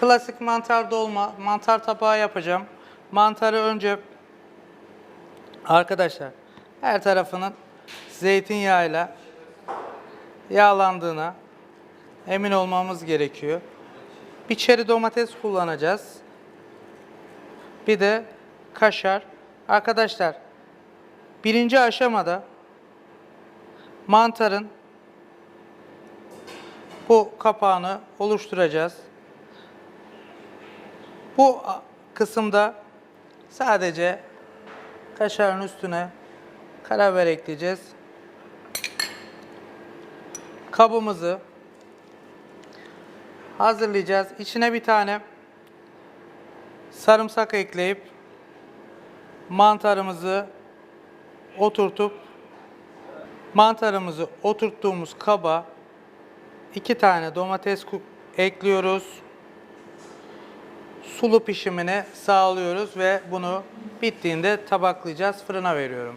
Klasik mantar dolma, mantar tabağı yapacağım. Mantarı önce arkadaşlar her tarafının zeytinyağıyla yağlandığına emin olmamız gerekiyor. Bir çeri domates kullanacağız. Bir de kaşar. Arkadaşlar birinci aşamada mantarın bu kapağını oluşturacağız. Bu kısımda sadece kaşarın üstüne karabiber ekleyeceğiz. Kabımızı hazırlayacağız. İçine bir tane sarımsak ekleyip mantarımızı oturtup mantarımızı oturttuğumuz kaba iki tane domates ekliyoruz. Sulu pişimini sağlıyoruz ve bunu bittiğinde tabaklayacağız. Fırına veriyorum.